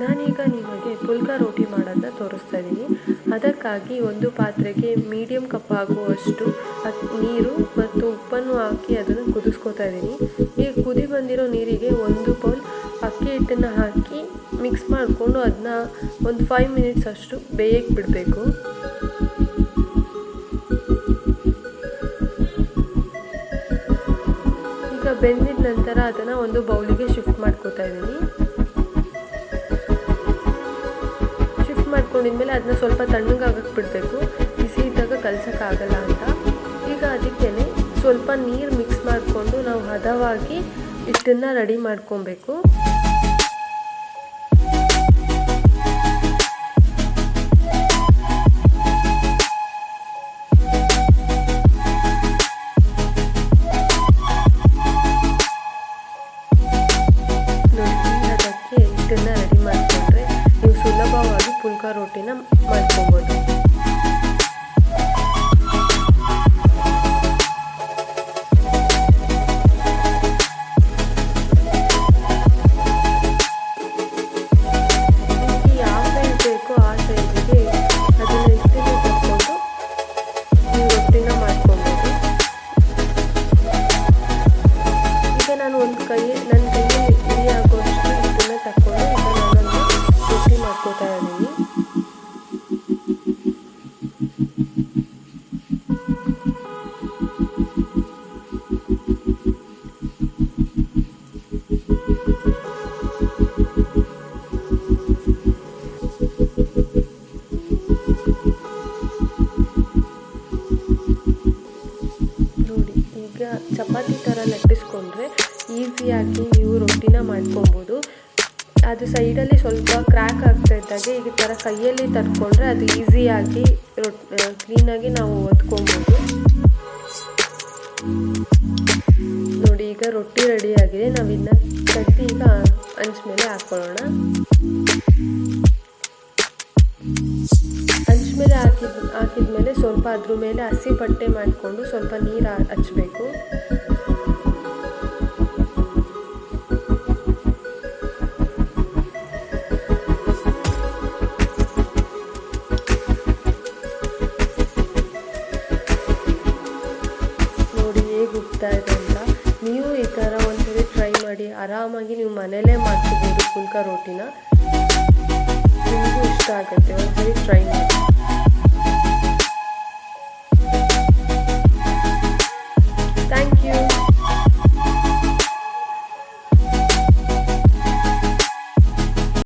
ನಾನೀಗ ನಿಮಗೆ ಪುಲ್ಕ ರೋಟಿ ಮಾಡೋದನ್ನ ತೋರಿಸ್ತಾ ಇದ್ದೀನಿ. ಅದಕ್ಕಾಗಿ ಒಂದು ಪಾತ್ರೆಗೆ ಮೀಡಿಯಂ ಕಪ್ ಆಗುವಷ್ಟು ನೀರು ಮತ್ತು ಉಪ್ಪನ್ನು ಹಾಕಿ ಅದನ್ನು ಕುದಿಸ್ಕೊತಾ ಇದ್ದೀನಿ. ಈ ಕುದಿ ಬಂದಿರೋ ನೀರಿಗೆ ಒಂದು ಬೌಲ್ ಅಕ್ಕಿ ಹಿಟ್ಟನ್ನು ಹಾಕಿ ಮಿಕ್ಸ್ ಮಾಡಿಕೊಂಡು ಅದನ್ನ ಒಂದು ಫೈವ್ ಮಿನಿಟ್ಸ್ ಅಷ್ಟು ಬೇಯಕ್ಕೆ ಬಿಡಬೇಕು. ಬೆಂದಿದ ನಂತರ ಅದನ್ನು ಒಂದು ಬೌಲಿಗೆ ಶಿಫ್ಟ್ ಮಾಡ್ಕೋತಾ ಇದ್ದೀನಿ. ಶಿಫ್ಟ್ ಮಾಡ್ಕೊಂಡಿದ್ಮೇಲೆ ಅದನ್ನ ಸ್ವಲ್ಪ ತಣ್ಣಗಾಗಕ್ಕೆ ಬಿಡಬೇಕು. ಬಿಸಿ ಇದ್ದಾಗ ಕಲ್ಸೋಕ್ಕಾಗಲ್ಲ ಅಂತ. ಈಗ ಅದಕ್ಕೆ ಸ್ವಲ್ಪ ನೀರು ಮಿಕ್ಸ್ ಮಾಡಿಕೊಂಡು ನಾವು ಹದವಾಗಿ ಹಿಟ್ಟನ್ನು ರೆಡಿ ಮಾಡ್ಕೊಬೇಕು. ಹಿಟ್ಟನ್ನು ರೆಡಿ ಮಾಡಿಕೊಂಡ್ರೆ ನೀವು ಸುಲಭವಾಗಿ ಪುಲ್ಕ ರೋಟಿನ ಮಾಡ್ಕೊಬೋದು. ಈಗ ಚಪಾತಿ ಥರ ಲಟ್ಟಿಸ್ಕೊಂಡ್ರೆ ಈಸಿಯಾಗಿ ನೀವು ರೊಟ್ಟಿನ ಮಾಡ್ಕೊಬೋದು. ಅದು ಸೈಡಲ್ಲಿ ಸ್ವಲ್ಪ ಕ್ರ್ಯಾಕ್ ಆಗ್ತಾ ಇದ್ದಾಗೆ, ಈ ಥರ ಕೈಯಲ್ಲಿ ತರ್ಕೊಂಡ್ರೆ ಅದು ಈಸಿಯಾಗಿ ರೊಟ್ ಕ್ಲೀನಾಗಿ ನಾವು ಒತ್ಕೊಬೋದು. ನೋಡಿ, ಈಗ ರೊಟ್ಟಿ ರೆಡಿ ಆಗಿದೆ. ನಾವು ಇದನ್ನ ತಟ್ಟಿ ಈಗ ಹಂಚ್ ಮೇಲೆ ಹಾಕ್ಕೊಳ್ಳೋಣ ಹಂಚ್ ಮೇಲೆ ಹಾಕಿದ ಹಾಕಿದ್ಮೇಲೆ ಸ್ವಲ್ಪ ಅದ್ರ ಮೇಲೆ ಹಸಿ ಬಟ್ಟೆ ಮಾಡಿಕೊಂಡು ಸ್ವಲ್ಪ ನೀರು ಹಚ್ಚಬೇಕು ನೋಡಿ ಹೇಗೆ ಉಗ್ತಾ ಇದೆ ಅಂತ. ನೀವು ಈ ಥರ ಒಂದ್ಸರಿ ಟ್ರೈ ಮಾಡಿ. ಆರಾಮಾಗಿ ನೀವು ಮನೇಲೇ ಮಾಡ್ಕೋಬೋದು ಪುಲ್ಕ ರೋಟಿನ. ನಿಮಗೂ ಇಷ್ಟ ಆಗುತ್ತೆ. ಒಂದ್ಸರಿ ಟ್ರೈ ಮಾಡಿ.